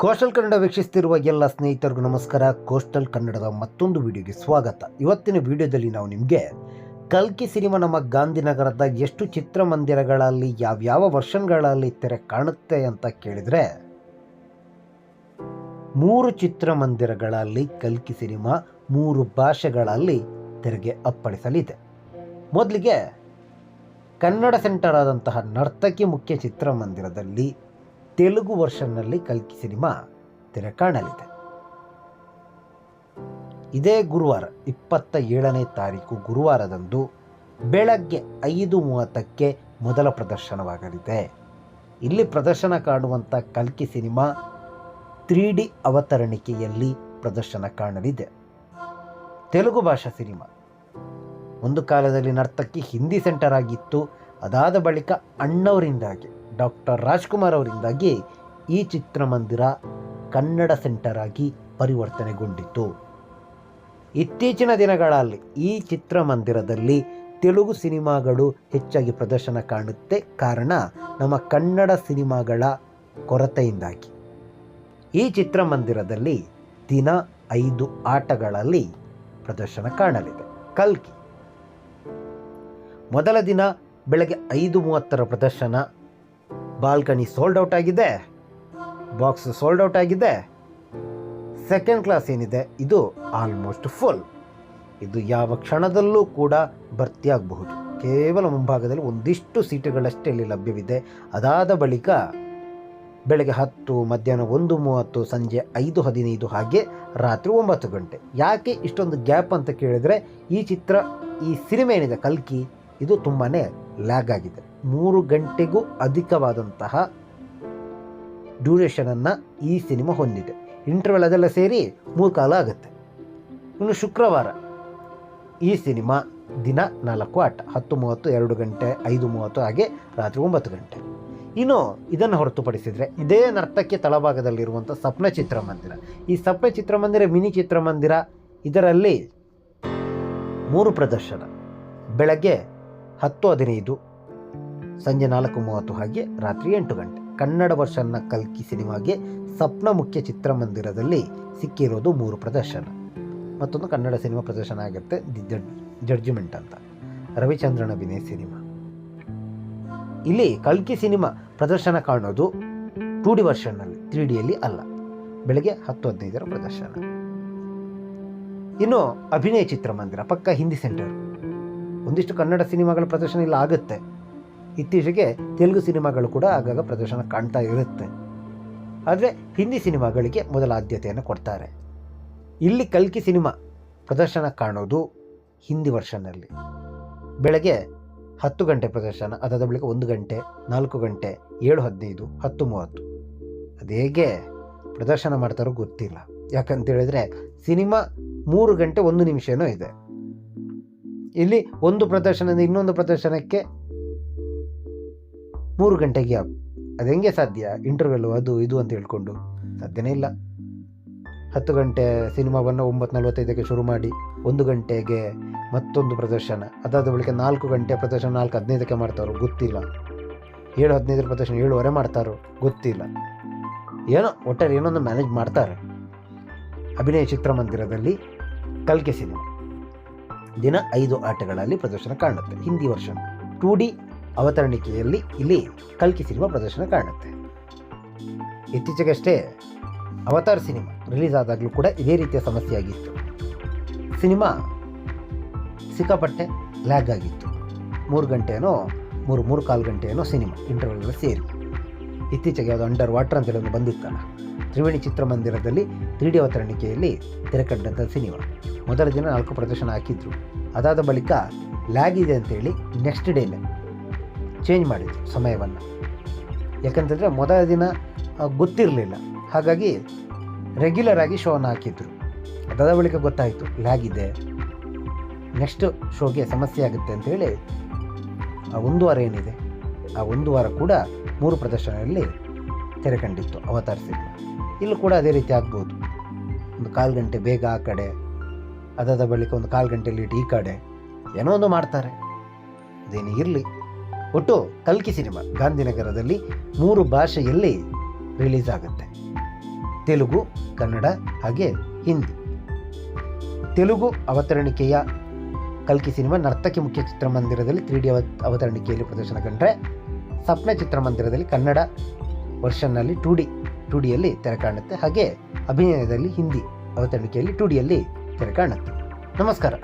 Coastal Kannada ವೀಕ್ಷಿಸುತ್ತಿರುವ ಎಲ್ಲ ಸ್ನೇಹಿತರಿಗೂ ನಮಸ್ಕಾರ. ಕೋಸ್ಟಲ್ ಕನ್ನಡದ ಮತ್ತೊಂದು ವಿಡಿಯೋಗೆ ಸ್ವಾಗತ. ಇವತ್ತಿನ ವಿಡಿಯೋದಲ್ಲಿ ನಾವು ನಿಮಗೆ ಕಲ್ಕಿ ಸಿನಿಮಾ ನಮ್ಮ ಗಾಂಧಿನಗರದ ಎಷ್ಟು ಚಿತ್ರಮಂದಿರಗಳಲ್ಲಿ ಯಾವ್ಯಾವ ವರ್ಷನ್ಗಳಲ್ಲಿ ತೆರೆ ಕಾಣುತ್ತೆ ಅಂತ ಕೇಳಿದರೆ, ಮೂರು ಚಿತ್ರಮಂದಿರಗಳಲ್ಲಿ ಕಲ್ಕಿ ಸಿನಿಮಾ ಮೂರು ಭಾಷೆಗಳಲ್ಲಿ ತೆರೆಗೆ ಅಪ್ಪಳಿಸಲಿದೆ. ಮೊದಲಿಗೆ ಕನ್ನಡ ಸೆಂಟರ್ ಆದಂತಹ ನರ್ತಕಿ ಮುಖ್ಯ ಚಿತ್ರಮಂದಿರದಲ್ಲಿ ತೆಲುಗು ವರ್ಷನ್ನಲ್ಲಿ ಕಲ್ಕಿ ಸಿನಿಮಾ ತೆರೆ ಕಾಣಲಿದೆ ಇದೇ ಗುರುವಾರ ಇಪ್ಪತ್ತ ಏಳನೇ ತಾರೀಕು ಗುರುವಾರದಂದು ಬೆಳಗ್ಗೆ ಐದು ಮೂವತ್ತಕ್ಕೆ ಮೊದಲ ಪ್ರದರ್ಶನವಾಗಲಿದೆ. ಇಲ್ಲಿ ಪ್ರದರ್ಶನ ಕಾಣುವಂಥ ಕಲ್ಕಿ ಸಿನಿಮಾ ತ್ರೀ ಡಿ ಅವತರಣಿಕೆಯಲ್ಲಿ ಪ್ರದರ್ಶನ ಕಾಣಲಿದೆ. ತೆಲುಗು ಭಾಷಾ ಸಿನಿಮಾ. ಒಂದು ಕಾಲದಲ್ಲಿ ನರ್ತಕಿ ಹಿಂದಿ ಸೆಂಟರ್ ಆಗಿತ್ತು. ಅದಾದ ಬಳಿಕ ಅಣ್ಣವರಿಂದಾಗಿ ಡಾಕ್ಟರ್ ರಾಜ್ಕುಮಾರ್ ಅವರಿಂದಾಗಿ ಈ ಚಿತ್ರಮಂದಿರ ಕನ್ನಡ ಸೆಂಟರ್ ಆಗಿ ಪರಿವರ್ತನೆಗೊಂಡಿತು ಇತ್ತೀಚಿನ ದಿನಗಳಲ್ಲಿ ಈ ಚಿತ್ರಮಂದಿರದಲ್ಲಿ ತೆಲುಗು ಸಿನಿಮಾಗಳು ಹೆಚ್ಚಾಗಿ ಪ್ರದರ್ಶನ ಕಾಣುತ್ತೆ ಕಾರಣ ನಮ್ಮ ಕನ್ನಡ ಸಿನಿಮಾಗಳ ಕೊರತೆಯಿಂದಾಗಿ. ಈ ಚಿತ್ರಮಂದಿರದಲ್ಲಿ ದಿನ ಐದು ಆಟಗಳಲ್ಲಿ ಪ್ರದರ್ಶನ ಕಾಣಲಿದೆ. ಕಲ್ಕಿ. ಮೊದಲ ದಿನ ಬೆಳಗ್ಗೆ ಐದು ಮೂವತ್ತರ ಪ್ರದರ್ಶನ ಬಾಲ್ಕನಿ ಸೋಲ್ಡ್ ಔಟ್ ಆಗಿದೆ. ಬಾಕ್ಸ್ ಸೋಲ್ಡ್ ಔಟ್ ಆಗಿದೆ. ಸೆಕೆಂಡ್ ಕ್ಲಾಸ್ ಏನಿದೆ? ಇದು ಆಲ್ಮೋಸ್ಟ್ ಫುಲ್ ಇದು ಯಾವ ಕ್ಷಣದಲ್ಲೂ ಕೂಡ ಭರ್ತಿಯಾಗಬಹುದು ಕೇವಲ ಮುಂಭಾಗದಲ್ಲಿ ಒಂದಿಷ್ಟು ಸೀಟುಗಳಷ್ಟೇ ಇಲ್ಲಿ ಲಭ್ಯವಿದೆ. ಅದಾದ ಬಳಿಕ ಬೆಳಗ್ಗೆ ಹತ್ತು, ಮಧ್ಯಾಹ್ನ ಒಂದು ಮೂವತ್ತು, ಸಂಜೆ ಐದು, ಹದಿನೈದು ಹಾಗೆ ರಾತ್ರಿ ಒಂಬತ್ತು ಗಂಟೆ. ಯಾಕೆ ಇಷ್ಟೊಂದು ಗ್ಯಾಪ್ ಅಂತ ಕೇಳಿದರೆ ಈ ಚಿತ್ರ, ಈ ಸಿನಿಮಾ ಏನಿದೆ ಕಲ್ಕಿ, ಇದು ತುಂಬಾ ಲ್ಯಾಗ್ ಆಗಿದೆ. ಮೂರು ಗಂಟೆಗೂ ಅಧಿಕವಾದಂತಹ ಡ್ಯೂರೇಷನನ್ನು ಈ ಸಿನಿಮಾ ಹೊಂದಿದೆ. ಇಂಟರ್ವೆಲ್ ಅದೆಲ್ಲ ಸೇರಿ ಮೂರು ಕಾಲ ಆಗುತ್ತೆ. ಇನ್ನು ಶುಕ್ರವಾರ ಈ ಸಿನಿಮಾ ದಿನ ನಾಲ್ಕು ಆಟ, ಹತ್ತು ಮೂವತ್ತು, ಎರಡು ಗಂಟೆ, ಐದು ಮೂವತ್ತು, ಹಾಗೆ ರಾತ್ರಿ ಒಂಬತ್ತು ಗಂಟೆ. ಇನ್ನು ಇದನ್ನು ಹೊರತುಪಡಿಸಿದರೆ ಇದೇ ನರ್ತಕ್ಕೆ ತಳಭಾಗದಲ್ಲಿರುವಂಥ ಸ್ವಪ್ನ ಚಿತ್ರಮಂದಿರ ಈ ಸ್ವಪ್ನ ಚಿತ್ರಮಂದಿರ ಮಿನಿ ಚಿತ್ರಮಂದಿರ ಇದರಲ್ಲಿ ಮೂರು ಪ್ರದರ್ಶನ. ಬೆಳಗ್ಗೆ ಹತ್ತು ಹದಿನೈದು ಸಂಜೆ ನಾಲ್ಕು ಮೂವತ್ತು ಹಾಗೆ ರಾತ್ರಿ ಎಂಟು ಗಂಟೆ. ಕನ್ನಡ ವರ್ಷನ್ನ ಕಲ್ಕಿ ಸಿನಿಮಾಗೆ ಸಪ್ನ ಮುಖ್ಯ ಚಿತ್ರಮಂದಿರದಲ್ಲಿ ಸಿಕ್ಕಿರೋದು ಮೂರು ಪ್ರದರ್ಶನ. ಮತ್ತೊಂದು ಕನ್ನಡ ಸಿನಿಮಾ ಪ್ರದರ್ಶನ ಆಗಿರುತ್ತೆ ದಿ ಜಡ್, ಜಡ್ಜ್ಮೆಂಟ್ ಅಂತ. ರವಿಚಂದ್ರನ್ ಅಭಿನಯ ಸಿನಿಮಾ. ಇಲ್ಲಿ ಕಲ್ಕಿ ಸಿನಿಮಾ ಪ್ರದರ್ಶನ ಕಾಣೋದು ಟೂ ಡಿ ವರ್ಷನ್ನಲ್ಲಿ ತ್ರೀ ಡಿಯಲ್ಲಿ ಅಲ್ಲ. ಬೆಳಗ್ಗೆ ಹತ್ತು ಹದಿನೈದರ ಪ್ರದರ್ಶನ. ಇನ್ನು ಅಭಿನಯ ಚಿತ್ರಮಂದಿರ, ಪಕ್ಕ ಹಿಂದಿ ಸೆಂಟರ್. ಒಂದಿಷ್ಟು ಕನ್ನಡ ಸಿನಿಮಾಗಳ ಪ್ರದರ್ಶನ ಇಲ್ಲ, ಆಗುತ್ತೆ. ಇತ್ತೀಚೆಗೆ ತೆಲುಗು ಸಿನಿಮಾಗಳು ಕೂಡ ಆಗಾಗ ಪ್ರದರ್ಶನ ಕಾಣ್ತಾ ಇರುತ್ತೆ. ಆದರೆ ಹಿಂದಿ ಸಿನಿಮಾಗಳಿಗೆ ಮೊದಲ ಆದ್ಯತೆಯನ್ನು ಕೊಡ್ತಾರೆ. ಇಲ್ಲಿ ಕಲ್ಕಿ ಸಿನಿಮಾ ಪ್ರದರ್ಶನ ಕಾಣೋದು ಹಿಂದಿ ವರ್ಷನಲ್ಲಿ. ಬೆಳಗ್ಗೆ ಹತ್ತು ಗಂಟೆ ಪ್ರದರ್ಶನ, ಅದಾದ ಬಳಿಕ ಒಂದು ಗಂಟೆ, ನಾಲ್ಕು ಗಂಟೆ, ಏಳು ಹದಿನೈದು, ಹತ್ತು ಮೂವತ್ತು. ಅದು ಹೇಗೆ ಪ್ರದರ್ಶನ ಮಾಡ್ತಾರೋ ಗೊತ್ತಿಲ್ಲ. ಯಾಕಂತ ಹೇಳಿದರೆ ಸಿನಿಮಾ ಮೂರು ಗಂಟೆ ಒಂದು ನಿಮಿಷನೂ ಇದೆ. ಇಲ್ಲಿ ಒಂದು ಪ್ರದರ್ಶನದಿಂದ ಇನ್ನೊಂದು ಪ್ರದರ್ಶನಕ್ಕೆ ಮೂರು ಗಂಟೆಗೆ ಗ್ಯಾಪ್ ಅದು ಹೆಂಗೆ ಸಾಧ್ಯ? ಇಂಟರ್ವೆಲ್ಲು ಅದು, ಇದು ಅಂತ ಹೇಳ್ಕೊಂಡು. ಸಾಧ್ಯನೇ ಇಲ್ಲ. ಹತ್ತು ಗಂಟೆ ಸಿನಿಮಾವನ್ನು ಒಂಬತ್ತು ನಲ್ವತ್ತೈದಕ್ಕೆ ಶುರು ಮಾಡಿ, ಒಂದು ಗಂಟೆಗೆ ಮತ್ತೊಂದು ಪ್ರದರ್ಶನ. ಅದಾದ ಬಳಿಕ ನಾಲ್ಕು ಗಂಟೆ ಪ್ರದರ್ಶನ, ನಾಲ್ಕು ಹದಿನೈದಕ್ಕೆ ಮಾಡ್ತಾರೋ ಗೊತ್ತಿಲ್ಲ. ಏಳು ಹದಿನೈದರ ಪ್ರದರ್ಶನ, ಏಳುವರೆ ಮಾಡ್ತಾರೋ ಗೊತ್ತಿಲ್ಲ. ಏನೋ ಒಟ್ಟಾರೆ ಏನೊಂದು ಮ್ಯಾನೇಜ್ ಮಾಡ್ತಾರೆ. ಅಭಿನಯ ಚಿತ್ರಮಂದಿರದಲ್ಲಿ ಕಲ್ಕೆ ಸಿನಿಮಾ. ದಿನ ಐದು ಆಟಗಳಲ್ಲಿ ಪ್ರದರ್ಶನ ಕಾಣುತ್ತೆ. ಹಿಂದಿ ವರ್ಷನ್ ಟೂ ಡಿ ಅವತರಣಿಕೆಯಲ್ಲಿ ಇಲ್ಲಿ ಕಲ್ಕಿಸಿರುವ ಪ್ರದರ್ಶನ ಕಾಣುತ್ತೆ. ಇತ್ತೀಚೆಗಷ್ಟೇ ಅವತಾರ್ ಸಿನಿಮಾ ರಿಲೀಸ್ ಆದಾಗಲೂ ಕೂಡ ಇದೇ ರೀತಿಯ ಸಮಸ್ಯೆ ಆಗಿತ್ತು ಸಿನಿಮಾ ಸಿಕ್ಕಾಪಟ್ಟೆ ಲ್ಯಾಗ್ ಆಗಿತ್ತು. ಮೂರು ಗಂಟೆಯೋ ಮೂರು ಮೂರು ಕಾಲು ಗಂಟೆಯೋ ಸಿನಿಮಾ ಇಂಟರ್ವಲ್ ಸೇರಿ. ಇತ್ತೀಚೆಗೆ ಅದು ಅಂಡರ್ ವಾಟರ್ ಅಂತೇಳಿ ಒಂದು ಬಂದಿತ್ತಲ್ಲ. ತ್ರಿವೇಣಿ ಚಿತ್ರಮಂದಿರದಲ್ಲಿ ತ್ರೀ ಡಿ ಅವತರಣಿಕೆಯಲ್ಲಿ ತೆರೆಕಂಡಂಥ ಸಿನಿಮಾ. ಮೊದಲ ದಿನ ನಾಲ್ಕು ಪ್ರದರ್ಶನ ಹಾಕಿದ್ರು. ಅದಾದ ಬಳಿಕ ಲ್ಯಾಗ್ ಇದೆ ಅಂತೇಳಿ ನೆಕ್ಸ್ಟ್ ಡೇಲೆ ಚೇಂಜ್ ಮಾಡಿದ್ರು ಸಮಯವನ್ನು. ಯಾಕಂತಂದರೆ ಮೊದಲ ದಿನ ಗೊತ್ತಿರಲಿಲ್ಲ. ಹಾಗಾಗಿ ರೆಗ್ಯುಲರ್ ಆಗಿ ಶೋವನ್ನು ಹಾಕಿದ್ರು. ಅದಾದ ಬಳಿಕ ಗೊತ್ತಾಯಿತು ಲ್ಯಾಗ್ ಇದೆ. ನೆಕ್ಸ್ಟ್ ಶೋಗೆ ಸಮಸ್ಯೆ ಆಗುತ್ತೆ ಅಂತೇಳಿ, ಆ, ಒಂದು ವಾರ ಏನಿದೆ, ಆ, ಒಂದು ವಾರ ಕೂಡ ಮೂರು ಪ್ರದರ್ಶನದಲ್ಲಿ ತೆರೆ ಕಂಡಿತ್ತು ಅವತಾರ್ ಇಲ್ಲೂ ಕೂಡ ಅದೇ ರೀತಿ ಆಗ್ಬೋದು. ಒಂದು ಕಾಲು ಗಂಟೆ ಬೇಗ ಆ ಕಡೆ ಅದಾದ ಬಳಿಕ ಒಂದು ಕಾಲು ಗಂಟೆಯಲ್ಲಿ ಈ ಕಡೆ ಏನೋ ಒಂದು ಮಾಡ್ತಾರೆ. ಅದೇನೇ ಇರಲಿ. ಒಟ್ಟು ಕಲ್ಕಿ ಸಿನಿಮಾ. ಗಾಂಧಿನಗರದಲ್ಲಿ ಮೂರು ಭಾಷೆಯಲ್ಲಿ ರಿಲೀಸ್ ಆಗುತ್ತೆ. ತೆಲುಗು, ಕನ್ನಡ ಹಾಗೆ ಹಿಂದಿ. ತೆಲುಗು ಅವತರಣಿಕೆಯ ಕಲ್ಕಿ ಸಿನಿಮಾ ನರ್ತಕಿ ಮುಖ್ಯ ಚಿತ್ರಮಂದಿರದಲ್ಲಿ ತ್ರೀ ಡಿ ಅವತರಣಿಕೆಯಲ್ಲಿ ಪ್ರದರ್ಶನ ಕಂಡ್ರೆ ಸಪ್ನ ಚಿತ್ರಮಂದಿರದಲ್ಲಿ ಕನ್ನಡ ವರ್ಷನ್ನಲ್ಲಿ ಟು ಡಿ, ಟು ಡಿಯಲ್ಲಿ ತೆರೆ ಕಾಣುತ್ತೆ. ಹಾಗೆ ಅಭಿನಯದಲ್ಲಿ ಹಿಂದಿ ಅವತರಣಿಕೆಯಲ್ಲಿ ಟು ಡಿಯಲ್ಲಿ ತೆರೆ ಕಾಣುತ್ತೆ ನಮಸ್ಕಾರ.